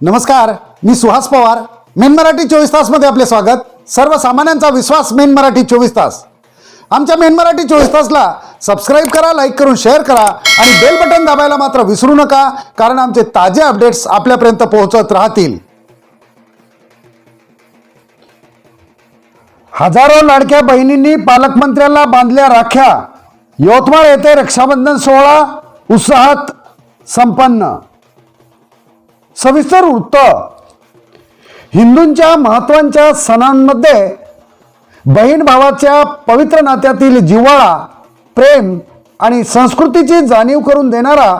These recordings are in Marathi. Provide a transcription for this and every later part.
नमस्कार मी सुहास पवार. मेन मराठी चोवीस तासमध्ये आपले स्वागत. सर्वसामान्यांचा विश्वास मेन मराठी चोवीस तास. आमच्या मेन मराठी चोवीस तासला सबस्क्राईब करा लाईक करून शेअर करा आणि बेल बटन दाबायला मात्र विसरू नका कारण आमचे ताजे अपडेट्स आपल्यापर्यंत पोहोचत राहतील. हजारो लाडक्या बहिणींनी पालकमंत्र्यांना बांधल्या राख्या. यवतमाळ येथे रक्षाबंधन सोहळा उत्साहात संपन्न. सविस्तर वृत्त. हिंदूंच्या महत्त्वाच्या सणांमध्ये बहीण भावाच्या पवित्र नात्यातील जिव्हाळा प्रेम आणि संस्कृतीची जाणीव करून देणारा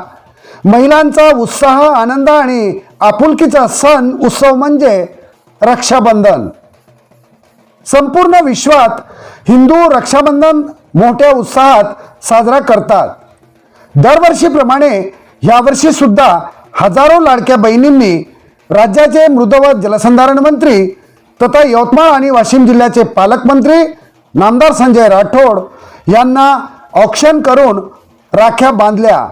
महिलांचा उत्साह आनंद आणि आपुलकीचा सण उत्सव म्हणजे रक्षाबंधन. संपूर्ण विश्वात हिंदू रक्षाबंधन मोठ्या उत्साहात साजरा करतात. दरवर्षीप्रमाणे यावर्षी सुद्धा हजारो लाडक्या बहिणींनी राज्याचे मृद व जलसंधारण मंत्री तथा यवतमाळ आणि वाशिम जिल्ह्याचे पालकमंत्री नामदार संजय राठोड यांना ऑक्शन करून राख्या बांधल्या.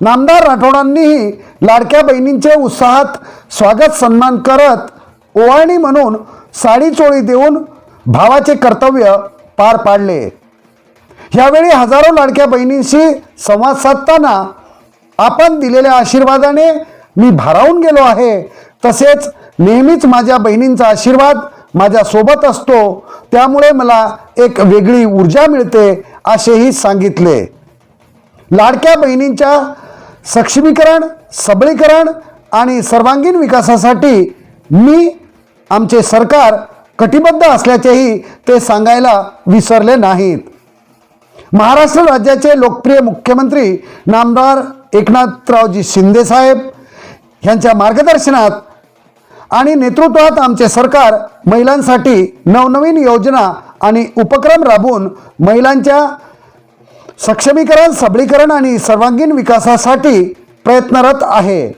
नामदार राठोडांनीही लाडक्या बहिणींचे उत्साहात स्वागत सन्मान करत ओवाळणी म्हणून साडी चोळी देऊन भावाचे कर्तव्य पार पाडले. यावेळी हजारो लाडक्या बहिणींशी संवाद साधताना आपण दिलेल्या आशीर्वादाने मी भारावून गेलो आहे. तसेच नेहमीच माझ्या बहिणींचा आशीर्वाद माझ्या सोबत असतो. त्यामुळे मला एक वेगळी ऊर्जा मिळते असेही सांगितले. लाडक्या बहिणींच्या सक्षमीकरण सबळीकरण आणि सर्वांगीण विकासासाठी मी आमचे सरकार कटिबद्ध असल्याचेही ते सांगायला विसरले नाहीत. महाराष्ट्र राज्याचे लोकप्रिय मुख्यमंत्री नामदार एकनाथरावजी शिंदेसाहेब यांच्या मार्गदर्शनात आणि नेतृत्वात आमचे सरकार महिलांसाठी नवनवीन योजना आणि उपक्रम राबवून महिलांच्या सक्षमीकरण सबलीकरण आणि सर्वांगीण विकासासाठी प्रयत्नरत आहे.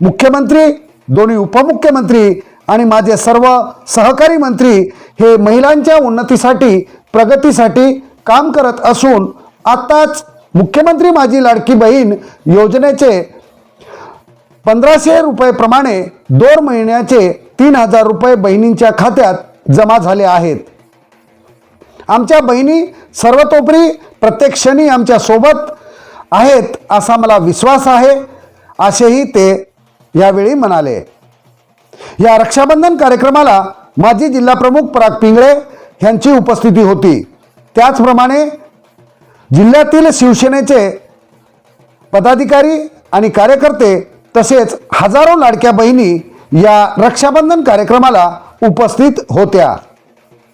मुख्यमंत्री दोन्ही उपमुख्यमंत्री आणि माझे सर्व सहकारी मंत्री हे महिलांच्या उन्नतीसाठी प्रगतीसाठी काम करत असून आत्ताच मुख्यमंत्री माझी लाडकी बहीण योजनेचे पंधराशे रुपयेप्रमाणे दोन महिन्याचे तीन हजार रुपये बहिणींच्या खात्यात जमा झाले आहेत. आमच्या बहिणी सर्वतोपरी प्रत्येक क्षणी आमच्यासोबत आहेत असा मला विश्वास आहे असेही ते यावेळी म्हणाले. या रक्षाबंधन कार्यक्रमाला माजी जिल्हाप्रमुख पराग पिंगळे यांची उपस्थिती होती. त्याचप्रमाणे जिल्ह्यातील शिवसेनेचे पदाधिकारी आणि कार्यकर्ते तसेच हजारो लाडक्या बहिणी या रक्षाबंधन कार्यक्रमाला उपस्थित होत्या.